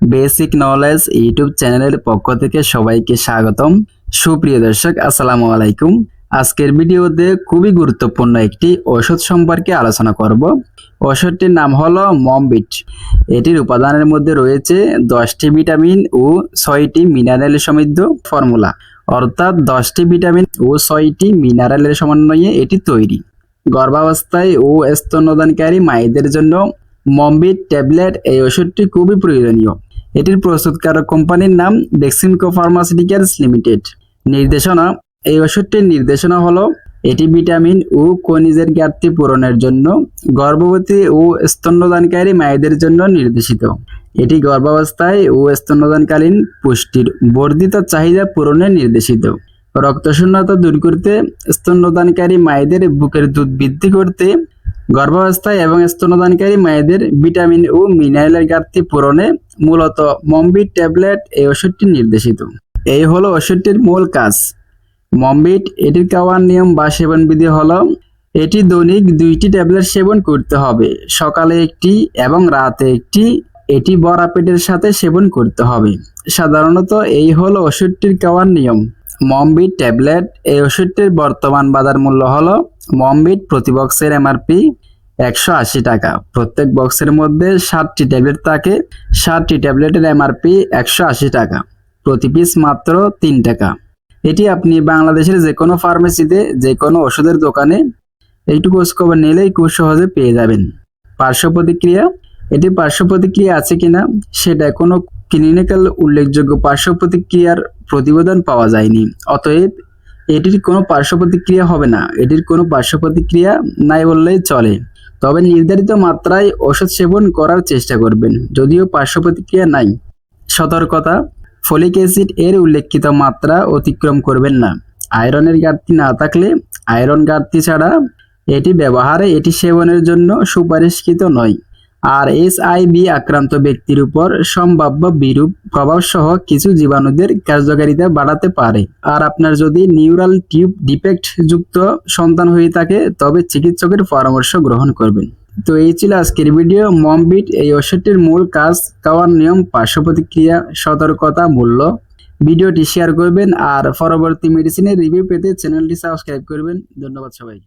Basic knowledge YouTube চ্যানেলের পক্ষ থেকে সবাইকে স্বাগতম। সুপ্রিয় দর্শক, আসসালামু আলাইকুম। আজকের ভিডিওতে খুবই গুরুত্বপূর্ণ একটি ওষুধ সম্পর্কে আলোচনা করব। ওষুধটির নাম হলো মমবিট। এটির উপাদানের মধ্যে রয়েছে দশটি ভিটামিন ও ছয়টি মিনারেল সমৃদ্ধ ফর্মুলা। অর্থাৎ দশটি ভিটামিন ও ছয়টি মিনারেলের সমন্বয়ে এটি তৈরি। গর্ভাবস্থায় ও স্তন্যদানকারী মায়েদের জন্য মমবিট ট্যাবলেট এই ওষুধটি খুবই প্রয়োজনীয়। এটির প্রস্তুতকারক কোম্পানির নাম বেক্সিমকো ফার্মাসিউটিক্যালস লিমিটেড নির্দেশনা, এই ওষুধটির নির্দেশনা হলো, এটি ভিটামিন ও খনিজের ঘাটতি পূরণের জন্য গর্ভবতী ও স্তন্যদানকারী মায়েদের জন্য নির্দেশিত। এটি গর্ভাবস্থায় ও স্তন্যদানকালীন পুষ্টির বর্ধিত চাহিদা পূরণে নির্দেশিত। রক্তশূন্যতা দূর করতে স্তন্যদানকারী মায়েদের বুকের দুধ বৃদ্ধি করতে গর্ভাবস্থায় এবং স্তন্যদানকারী মায়েদের ভিটামিন ও মিনারেলের ঘাটতি পূরণে মূলত মমবিট ট্যাবলেট এই ওষুধটি নির্দেশিত। এই হলো ওষুধটির মূল কাজ। মমবিট, এটির খাওয়ার নিয়ম বা সেবন বিধি হলো, এটি দৈনিক দুইটি ট্যাবলেট সেবন করতে হবে, সকালে একটি এবং রাতে একটি। এটি বড়া পেটের সাথে সেবন করতে হবে। সাধারণত এই হলো ওষুধটির খাওয়ার নিয়ম। মমবিট ট্যাবলেট, এই ওষুধটির বর্তমান বাজার মূল্য হলো মমবিট প্রতি বক্সের এমআরপি একশো আশি টাকা। প্রত্যেক বক্সের মধ্যে ষাটটি ট্যাবলেট থাকে ষাটটি ট্যাবলেটের এমআরপি একশো আশি টাকা। প্রতি পিস মাত্র তিন টাকা। এটি আপনি বাংলাদেশের যে কোনো ফার্মেসিতে যে কোনো ওষুধের দোকানে একটু খোঁজখবর নিলেই খুব সহজে পেয়ে যাবেন। পার্শ্ব প্রতিক্রিয়া? এটি পার্শ্ব প্রতিক্রিয়া আছে কিনা সেটা কোনো ক্লিনিক্যাল উল্লেখযোগ্য পার্শ্ব প্রতিক্রিয়ার প্রতিবেদন পাওয়া যায়নি। অতএব এটির কোনো পার্শ্ব প্রতিক্রিয়া হবে না। এটির কোনো পার্শ্ব প্রতিক্রিয়া নাই বললেই চলে। তবে নির্ধারিত মাত্রায় ওষুধ সেবন করার চেষ্টা করবেন, যদিও পার্শ্ব প্রতিক্রিয়া নাই। সতর্কতা, ফলিক অ্যাসিড এর উল্লেখিত মাত্রা অতিক্রম করবেন না। আয়রনের ঘাটতি না থাকলে আয়রন ঘাটতি ছাড়া এটি ব্যবহারে এটি সেবনের জন্য সুপারিশকৃত নয়। আর এস বি আক্রান্ত ব্যক্তির উপর সম্ভাব্য বিরূপ প্রভাব সহ কিছু জীবাণুদের কার্যকারিতা বাড়াতে পারে। আর আপনার যদি নিউরাল টিউব ডিফেক্ট যুক্ত সন্তান হয়ে থাকে, তবে চিকিৎসকের পরামর্শ গ্রহণ করবেন। তো এই ছিল আজকের ভিডিও। মমবিট এই ওষুধটির মূল কাজ, খাওয়ার নিয়ম পার্শ্ব প্রতিক্রিয়া সতর্কতা মূল্য ভিডিওটি শেয়ার করবেন আর পরবর্তী মেডিসিনের রিভিউ পেতে চ্যানেলটি সাবস্ক্রাইব করবেন। ধন্যবাদ সবাই